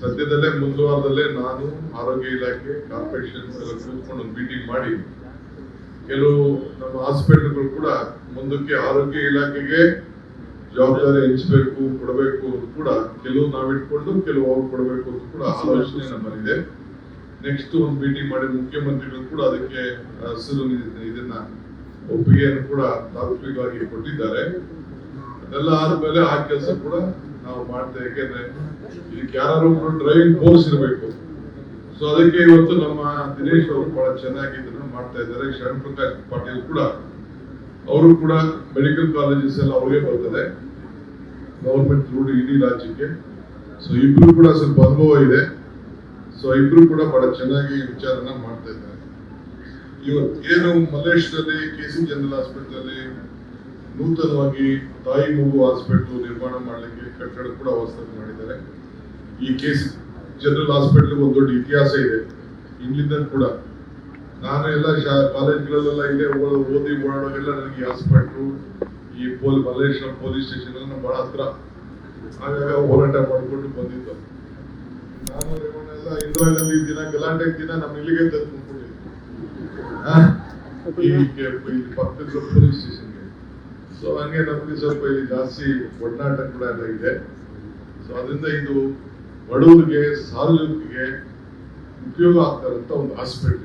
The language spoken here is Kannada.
ಸದ್ಯದಲ್ಲೇ ಮುಂದುವಾರದಲ್ಲೇ ನಾನು ಆರೋಗ್ಯ ಇಲಾಖೆ ಕಾರ್ಪೊರೇಷನ್ ಎಲ್ಲ ಕೂತ್ಕೊಂಡು ಒಂದು ಮೀಟಿಂಗ್ ಮಾಡಿ, ಕೆಲವು ನಮ್ಮ ಹಾಸ್ಪಿಟಲ್ಗಳು ಕೂಡ ಮುಂದಕ್ಕೆ ಆರೋಗ್ಯ ಇಲಾಖೆಗೆ ಜವಾಬ್ದಾರಿ ಹೆಚ್ಚಬೇಕು ಕೊಡಬೇಕು ಅಂತ ಕೂಡ ಕೆಲವು ನಾವಿಟ್ಕೊಂಡು ಕೆಲವು ಅವ್ರು ಕೊಡಬೇಕು ಅಂತ ಕೂಡ ಆಲೋಚನೆ ನಮ್ಮಲ್ಲಿದೆ ನೆಕ್ಸ್ಟ್ ಒಂದು ಮೀಟಿಂಗ್ ಮಾಡಿ ಮುಖ್ಯಮಂತ್ರಿಗಳು ಕೂಡ ಅದಕ್ಕೆ ಹಸಿರು ಇದನ್ನ ಒಪ್ಪಿಗೆಯನ್ನು ಕೂಡ ತಾತ್ವಿಕವಾಗಿ ಕೊಟ್ಟಿದ್ದಾರೆ. ಅದೆಲ್ಲ ಆದ್ಮೇಲೆ ಆ ಕೆಲಸ ಕೂಡ ನಾವು ಮಾಡ್ತೇವೆ ಯಾಕೆಂದ್ರೆ ಇದಕ್ಕೆ ಯಾರು ಡ್ರೈವಿಂಗ್ ಫೋರ್ಸ್ ಇರಬೇಕು. ಸೊ ಅದಕ್ಕೆ ಇವತ್ತು ನಮ್ಮ ದಿನೇಶ್ ಅವರು ಬಹಳ ಚೆನ್ನಾಗಿ ಇದನ್ನ ಮಾಡ್ತಾ ಇದ್ದಾರೆ. ಶರಣ್ ಪ್ರಕಾಶ್ ಪಾಟೀಲ್ ಕೂಡ, ಅವರು ಕೂಡ ಮೆಡಿಕಲ್ ಕಾಲೇಜಸ್ ಎಲ್ಲ ಅವರಿಗೆ ಬರ್ತದೆ. ಗವರ್ಮೆಂಟ್ ರೂಢಿ ಇಡೀ ರಾಜ್ಯಕ್ಕೆ. ಸೊ ಇಬ್ರು ಕೂಡ ಸ್ವಲ್ಪ ಅನುಭವ ಇದೆ. ಸೊ ಇಬ್ರು ಕೂಡ ಬಹಳ ಚೆನ್ನಾಗಿ ವಿಚಾರನ ಮಾಡ್ತಾ ಇದ್ದಾರೆ. ಇವತ್ತು ಏನು ಮಲ್ಲೇಶ್ವರದಲ್ಲಿ ಕೆ ಸಿ ಜನರಲ್ ಹಾಸ್ಪಿಟಲ್ ಅಲ್ಲಿ ನೂತನವಾಗಿ ತಾಯಿ ಮಗು ಹಾಸ್ಪಿಟಲ್ ನಿರ್ಮಾಣ ಮಾಡಲಿಕ್ಕೆ ಕಟ್ಟಡ ಕೂಡ ಅವಸ್ಥೆ ಮಾಡಿದ್ದಾರೆ. ಈ ಕೇಸ್ ಜನರಲ್ ಹಾಸ್ಪಿಟಲ್ ಒಂದು ದೊಡ್ಡ ಇತಿಹಾಸ ಇದೆ. ಇಲ್ಲಿಂದ ಕೂಡ ನಾನು ಎಲ್ಲ ಶಾ, ಕಾಲೇಜ್ಗಳಲ್ಲೆಲ್ಲ ಇಲ್ಲೇ ಓದಿ ಓಡಾಡುವಾಗೆಲ್ಲ ನನಗೆ ಹಾಸ್ಪಿಟ್ಲು, ಈ ಪೋಲ್, ಮಲ್ಲೇಶ್ವರಂ ಪೊಲೀಸ್ ಸ್ಟೇಷನ್ ಎಲ್ಲ ಬಹಳ ಹತ್ರ. ಆಗಾಗ ಹೋರಾಟ ಮಾಡಿಕೊಂಡು ಬಂದಿದ್ದು. ನಾನು ಎಲ್ಲ ಇಂದಿರಾ ಗಾಂಧಿ ದಿನ ಗಲಾಟೆ ದಿನ ನಮ್ಮ ಇಲ್ಲಿಗೆ ತಂದು ಈ ಪಕ್ಕದ ಪೊಲೀಸ್ ಸ್ಟೇಷನ್ಗೆ ಸೊ ಹಂಗೆ ನಮಗೆ ಸ್ವಲ್ಪ ಇಲ್ಲಿ ಜಾಸ್ತಿ ಒಡನಾಟ ಕೂಡ ಎಲ್ಲ ಇದೆ. ಸೊ ಅದರಿಂದ ಇದು ಬಡವರಿಗೆ, ಸಾರ್ವಜನಿಕರಿಗೆ ಉಪಯೋಗ ಆಗ್ತಾರಂತ ಒಂದು ಹಾಸ್ಪಿಟಲ್